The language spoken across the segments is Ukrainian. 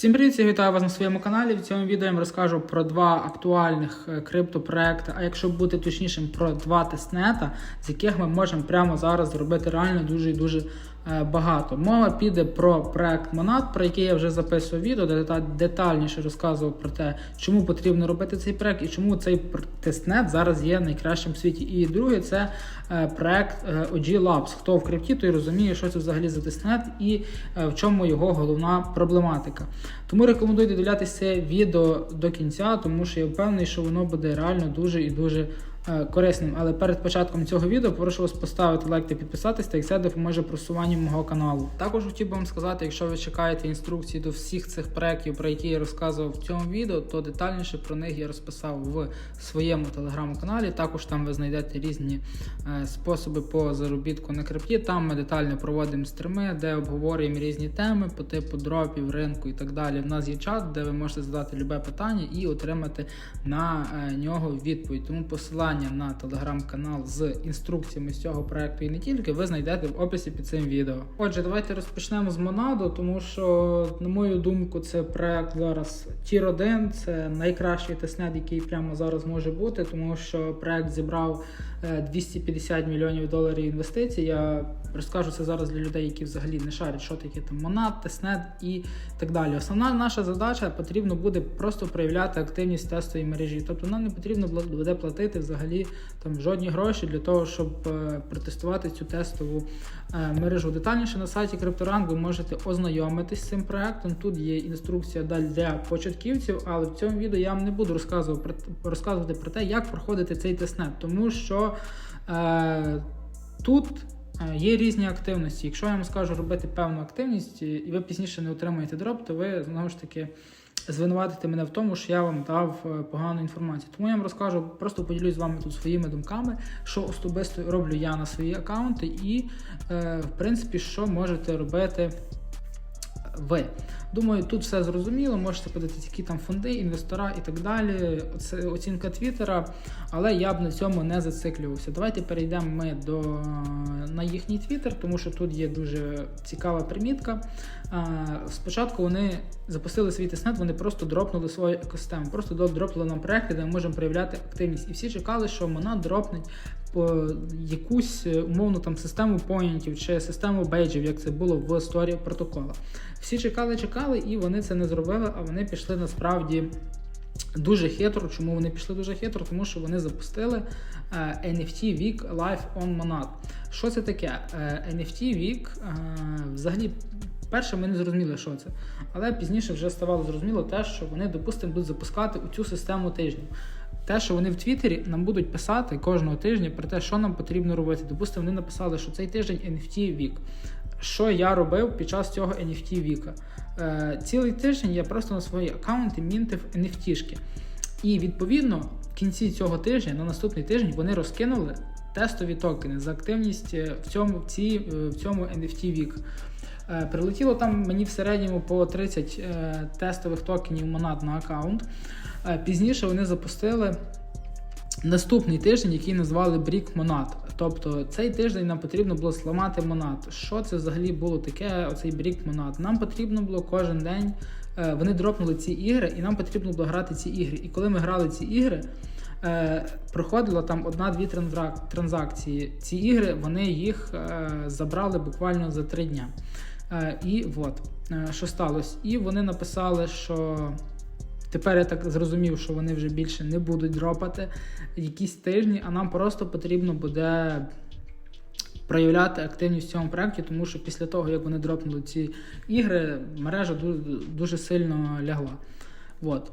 Всім привіт, я вітаю вас на своєму каналі. В цьому відео я вам розкажу про два актуальних е, криптопроекти, а якщо бути точнішим, про два тестнета, з яких ми можемо прямо зараз зробити реально дуже і дуже багато. Мова піде про проект Monad, про який я вже записував відео, де детальніше розказував про те, чому потрібно робити цей проект і чому цей тестнет зараз є найкращим в світі. І друге, це е, проект е, OG Labs. Хто в крипті, той розуміє, що це взагалі за тестнет і е, в чому його головна проблематика. Тому рекомендую додивлятися відео до кінця, тому що я впевнений, що воно буде реально дуже і дуже е, корисним. Але перед початком цього відео прошу вас поставити лайк та підписатись, так це допоможе просуванню мого каналу. Також хотів би вам сказати, якщо ви чекаєте інструкції до всіх цих проєктів, про які я розказував в цьому відео, то детальніше про них я розписав в своєму телеграм-каналі. Також там ви знайдете різні е, способи по заробітку на крипті. Там ми детально проводимо стріми, де обговорюємо різні теми по типу дропів, ринку і так далі. В нас є чат, де ви можете задати любе питання і отримати на е, нього відповідь. Тому посилання на телеграм-канал з інструкціями з цього проекту і не тільки ви знайдете в описі під цим відео. Отже, давайте розпочнемо з Монадо, тому що, на мою думку, це проект зараз Тір 1, це найкращий тестнет, який прямо зараз може бути, тому що проект зібрав е, 250 мільйонів доларів інвестицій. Я розкажу це зараз для людей, які взагалі не шарять, що таке там Монад, тестнет і так далі. Основна наша задача потрібно буде просто проявляти активність в тестовій мережі. Тобто нам не потрібно буде платити взагалі там жодні гроші для того, щоб е, протестувати цю тестову е, мережу. Детальніше на сайті CryptoRank ви можете ознайомитись з цим проектом. Тут є інструкція далі для початківців, але в цьому відео я вам не буду розказувати про, розказувати про те, як проходити цей тестнет, тому що е, тут. Е, Є різні активності. Якщо я вам скажу робити певну активність, і ви пізніше не отримаєте дроп, то ви знову ж таки звинуватите мене в тому, що я вам дав е, погану інформацію. Тому я вам розкажу, просто поділюсь з вами тут своїми думками, що особисто роблю я на свої аккаунти, і е, в принципі, що можете робити ви. Думаю, тут все зрозуміло, можете подивитися, які там фонди, інвестора і так далі. Це оцінка Твіттера, але я б на цьому не зациклювався. Давайте перейдемо ми до на їхній Твіттер, тому що тут є дуже цікава примітка. Спочатку вони запустили свій тестнет, вони просто дропнули свою екосистему, просто дропнули нам проекти, де ми можемо проявляти активність. І всі чекали, що вона дропнеть якусь е, умовну там систему поінтів чи систему бейджів, як це було в сторі протокола. Всі чекали, чекали, і вони це не зробили, а вони пішли насправді. Дуже хитро. Чому вони пішли дуже хитро? Тому що вони запустили е, NFT Week Live on Monad. Що це таке? Е, NFT Week е, взагалі. Перше, ми не зрозуміли, що це. Але пізніше вже ставало зрозуміло те, що вони, допустимо, будуть запускати у цю систему тижнів. Те, що вони в Твіттері нам будуть писати кожного тижня про те, що нам потрібно робити. Допустимо, вони написали, що цей тиждень NFT Week. Що я робив під час цього NFT віка? Е, цілий тиждень я просто на свої аккаунти мінтив NFT-шки. І відповідно в кінці цього тижня, на наступний тиждень, вони розкинули тестові токени за активність е, в цьому, в ці, е, в цьому NFT. Е, Прилетіло там мені в середньому по 30 е, тестових токенів монад на аккаунт. Е, Пізніше вони запустили наступний тиждень, який назвали Брік Монад. Тобто цей тиждень нам потрібно було зламати монад. Що це взагалі було таке? Оцей Брік Монад? Нам потрібно було кожен день. е, Вони дропнули ці ігри, і нам потрібно було грати ці ігри. І коли ми грали ці ігри, е, проходило там одна-дві транзакції. Ці ігри вони їх забрали буквально за три дня. І от що сталося? І вони написали, що тепер я так зрозумів, що вони вже більше не будуть дропати якісь тижні, а нам просто потрібно буде проявляти активність в цьому проєкті, тому що після того, як вони дропнули ці ігри, мережа дуже, дуже сильно лягла. От.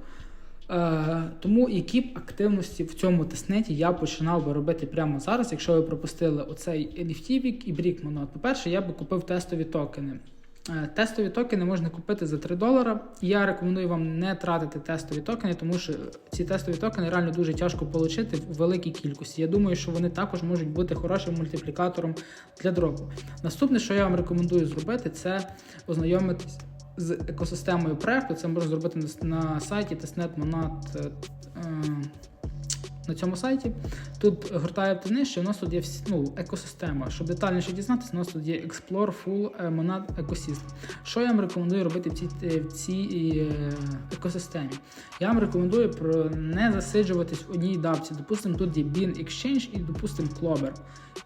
Е, тому б активності в цьому тестнеті я починав би робити прямо зараз, якщо ви пропустили оцей Week і. От, По-перше, я би купив тестові токени. Е, Тестові токени можна купити за 3 долара. Я рекомендую вам не тратити тестові токени, тому що ці тестові токени реально дуже тяжко отримати в великій кількості. Я думаю, що вони також можуть бути хорошим мультиплікатором для дропу. Наступне, що я вам рекомендую зробити, це ознайомитись з екосистемою проекту. Це можна зробити на, сайті testnet.monad. на цьому сайті. Тут гортаєте нижче, у нас тут є всі, ну, екосистема. Щоб детальніше дізнатися, у нас тут є Explore Full е, Monad Ecosystem. Що я вам рекомендую робити в цій, е, в цій е, екосистемі? Я вам рекомендую про не засиджуватись в одній дапці. Допустимо, тут є Bean Exchange і, допустимо, Clover.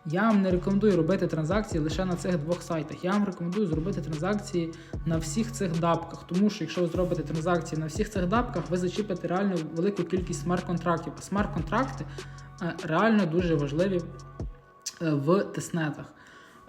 Я вам не рекомендую робити транзакції лише на цих двох сайтах. Я вам рекомендую зробити транзакції на всіх цих дапках, тому що якщо ви зробите транзакції на всіх цих дапках, ви зачіпите реально велику кількість смарт-контрактів. А смарт-контракти е, реально дуже важливі е, в тестнетах.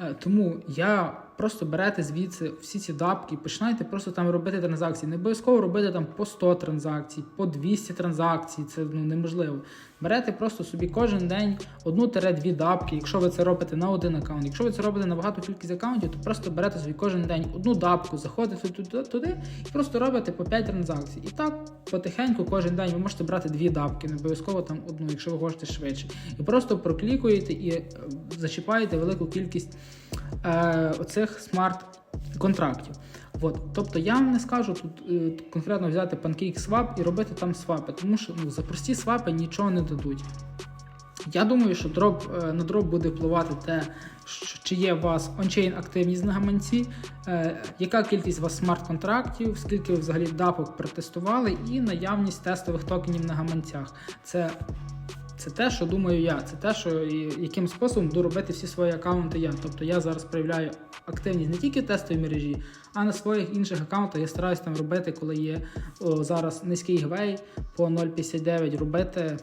Е, Тому я просто берете звідси всі ці дапки і починайте просто там робити транзакції. Не обов'язково робити там по 100 транзакцій, по 200 транзакцій, це ну, неможливо. Берете просто собі кожен день одну-дві дапки, якщо ви це робите на один аккаунт. Якщо ви це робите на багату кількість аккаунтів, то просто берете собі кожен день одну дапку, заходите туди, туди і просто робите по 5 транзакцій. І так потихеньку кожен день ви можете брати дві дапки, не обов'язково там одну, якщо ви хочете швидше. І просто проклікуєте і е, зачіпаєте велику кількість е, оцих смарт-контрактів. От. Тобто я вам не скажу тут е, конкретно взяти PancakeSwap і робити там свапи, тому що ну, за прості свапи нічого не дадуть. Я думаю, що дроп, е, на дроп буде впливати те, що- чи є у вас ончейн активність на гаманці, е, яка кількість у вас смарт-контрактів, скільки ви взагалі дапок протестували, і наявність тестових токенів на гаманцях. Це це те, що думаю я. Це те, що яким способом буду робити всі свої аккаунти я. Тобто я зараз проявляю активність не тільки в тестовій мережі, а на своїх інших аккаунтах я стараюся там робити, коли є о, зараз низький гвей по 0,59, робити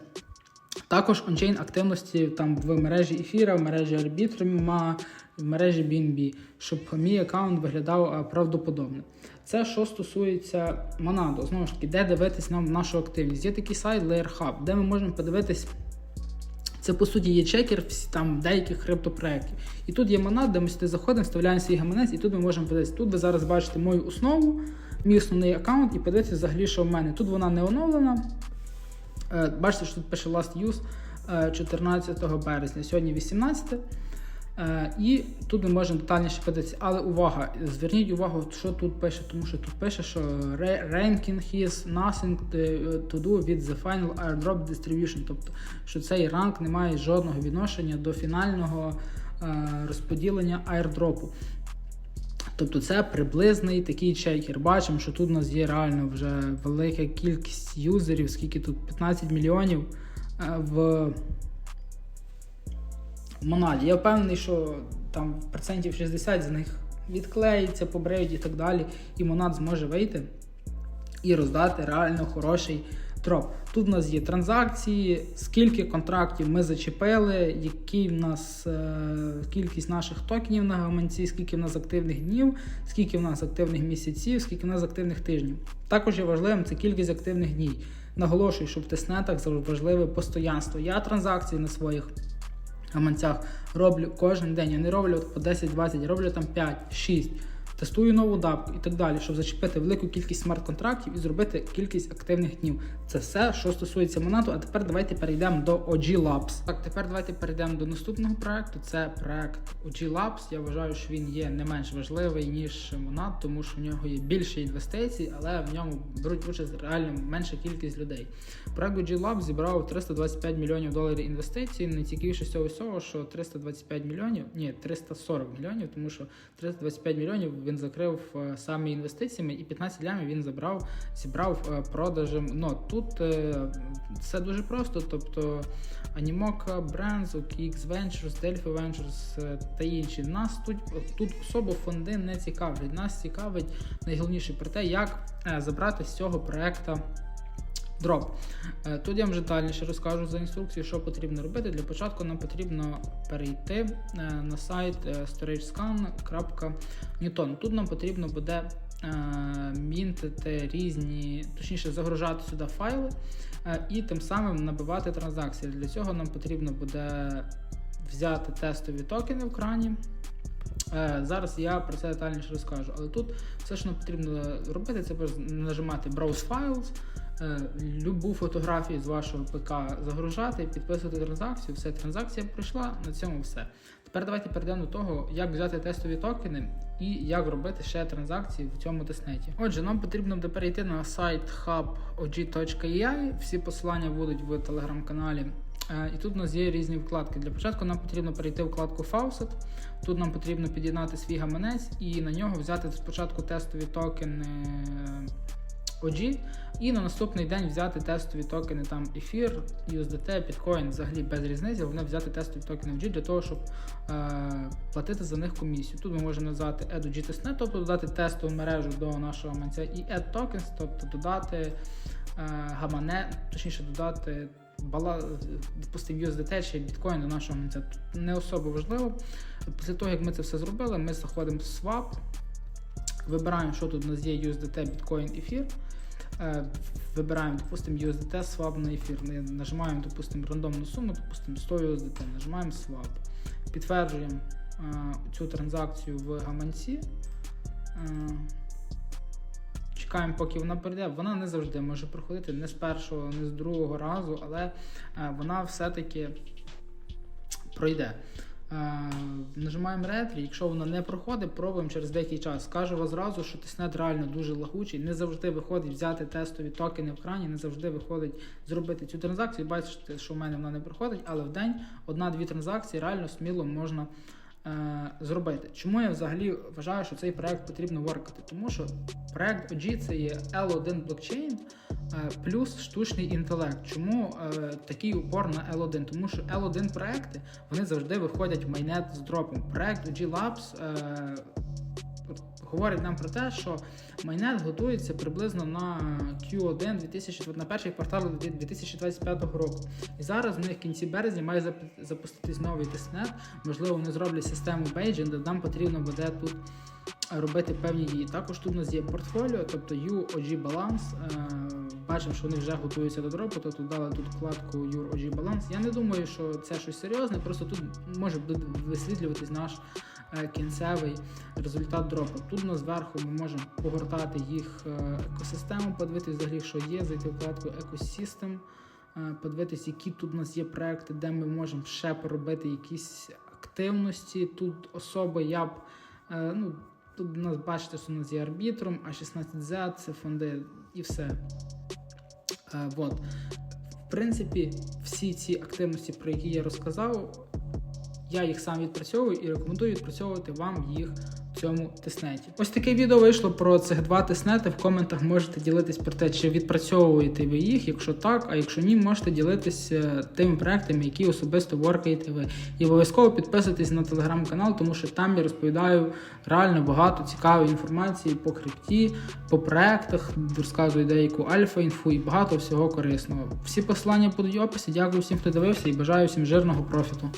також ончейн активності там в мережі ефіра, в мережі Arbitrum, в мережі BNB, щоб мій аккаунт виглядав е, правдоподобно. Це що стосується Monado. Знову ж таки, де дивитись нам нашу активність. Є такий сайт Layer Hub, де ми можемо подивитись. Це по суті є чекер там деяких криптопроєктів. І тут є монад, де ми сюди заходимо, вставляємо свій гаманець, і тут ми можемо подивитися. Тут ви зараз бачите мою основу, мій основний аккаунт, і подивитися взагалі, що в мене. Тут вона не оновлена. Е, Бачите, що тут пише Last Use е, 14 березня, сьогодні 18. Е, І тут ми можемо детальніше подивитися. Але увага, зверніть увагу, що тут пише, тому що тут пише, що ranking is nothing to do with the final airdrop distribution. Тобто, що цей ранг не має жодного відношення до фінального е, розподілення airdropу. Тобто це приблизний такий чекер. Бачимо, що тут у нас є реально вже велика кількість юзерів, скільки тут 15 мільйонів е, в Монаді. Я впевнений, що там процентів 60 з них відклеїться, побреють і так далі, і Монад зможе вийти і роздати реально хороший дроп. Тут у нас є транзакції, скільки контрактів ми зачепили, який в нас е, кількість наших токенів на гаманці, скільки в нас активних днів, скільки в нас активних місяців, скільки в нас активних тижнів. Також є важливим це кількість активних днів. Наголошую, що в тестнетах завжди важливе постоянство. Я транзакції на своїх гаманцях роблю кожен день. Я не роблю по 10-20, роблю там 5-6. Тестую нову дапку і так далі, щоб зачепити велику кількість смарт-контрактів і зробити кількість активних днів. Це все, що стосується Монату. А тепер давайте перейдемо до OG Labs. Так, тепер давайте перейдемо до наступного проекту. Це проект OG Labs. Я вважаю, що він є не менш важливий, ніж Монат, тому що в нього є більше інвестицій, але в ньому беруть участь реально менша кількість людей. Проект OG Labs зібрав 325 мільйонів доларів інвестицій. Найцікавіше з цього всього, що 325 мільйонів, ні, 340 мільйонів, тому що 325 мільйонів він закрив самі саме інвестиціями, і 15 лямів він забрав, зібрав е, продажем. Ну тут е, все дуже просто. Тобто Animoca, Brands, OKX Ventures, Delphi Ventures е, та інші. Нас тут, тут особо фонди не цікавлять. Нас цікавить найголовніше про те, як е, забрати з цього проекту дроп. Е, Тут я вам детальніше розкажу за інструкцією, що потрібно робити. Для початку нам потрібно перейти е, на сайт е, storagescan.newton. Тут нам потрібно буде мінтити різні, точніше загружати сюди файли і тим самим набивати транзакції. Для цього нам потрібно буде взяти тестові токени в крані. Зараз я про це детальніше розкажу, але тут все, що нам потрібно робити, це нажимати Browse Files, любу фотографію з вашого ПК загружати, підписувати транзакцію. Все, транзакція пройшла, на цьому все. Тепер давайте перейдемо до того, як взяти тестові токени і як робити ще транзакції в цьому тестнеті. Отже, нам потрібно перейти на сайт hub.og.ai. Всі посилання будуть в телеграм-каналі. Е, І тут у нас є різні вкладки. Для початку нам потрібно перейти вкладку Faucet. Тут нам потрібно під'єднати свій гаманець і на нього взяти спочатку тестові токени OG, і на наступний день взяти тестові токени там Ефір, USDT, Bitcoin, взагалі без різниці, головне взяти тестові токени OG для того, щоб е, платити за них комісію. Тут ми можемо назвати Add OG Testnet, тобто додати тестову мережу до нашого гаманця, і Add Tokens, тобто додати е, гамане, точніше додати бала, допустимо, USDT чи Bitcoin до нашого гаманця. Тут не особо важливо. Після того, як ми це все зробили, ми заходимо в Swap, вибираємо, що тут у нас є USDT, Bitcoin, ефір. Е, Вибираємо, допустимо, USDT, swap на ефір. Нажимаємо, допустимо, рандомну суму, допустимо, 100 USDT, нажимаємо swap. Підтверджуємо е, цю транзакцію в гаманці. Е, Чекаємо, поки вона прийде. Вона не завжди може проходити не з першого, не з другого разу, але вона все-таки пройде. Е, Нажимаємо ретрі, якщо вона не проходить, пробуємо через деякий час. Скажу вас зразу, що тиснет реально дуже лагучий. Не завжди виходить взяти тестові токени в крані, не завжди виходить зробити цю транзакцію. Бачите, що в мене вона не проходить, але в день одна-дві транзакції реально сміло можна е, зробити. Чому я взагалі вважаю, що цей проект потрібно воркати? Тому що проект OG це є L1 блокчейн. Е, Плюс штучний інтелект. Чому е, такий упор на L1? Тому що L1 проекти вони завжди виходять в майнет з дропом. Проект OG Labs е, говорить нам про те, що майнет готується приблизно на Q1 2000, на перший квартал 2025 року. І зараз в них в кінці березня має запу- запуститись новий тестнет. Можливо, вони зроблять систему бейджин, де нам потрібно буде тут робити певні дії. Також тут у нас є портфоліо, тобто UOG. Е, Бачимо, що вони вже готуються до дропу, тобто дали тут вкладку UOG Balance. Я не думаю, що це щось серйозне, просто тут може висвітлюватись наш е, кінцевий результат дропу. Тут у нас зверху ми можемо погортати їх е, екосистему, подивитися взагалі, що є, зайти вкладку Ecosystem, е, подивитись, які тут у нас є проекти, де ми можемо ще поробити якісь активності. Тут особо я б ну, Тут у нас бачите, що у нас є арбітрум, А16Z, це фонди і все. Е, вот. В принципі, всі ці активності, про які я розказав, я їх сам відпрацьовую і рекомендую відпрацьовувати вам їх цьому тестнеті. Ось таке відео вийшло про цих два тестнети. В коментах можете ділитись про те, чи відпрацьовуєте ви їх, якщо так, а якщо ні, можете ділитися тими проектами, які особисто воркаєте ви. І обов'язково підписуйтесь на телеграм-канал, тому що там я розповідаю реально багато цікавої інформації по крипті, по проектах, розказую деяку альфа-інфу і багато всього корисного. Всі посилання будуть в описі. Дякую всім, хто дивився, і бажаю всім жирного профіту.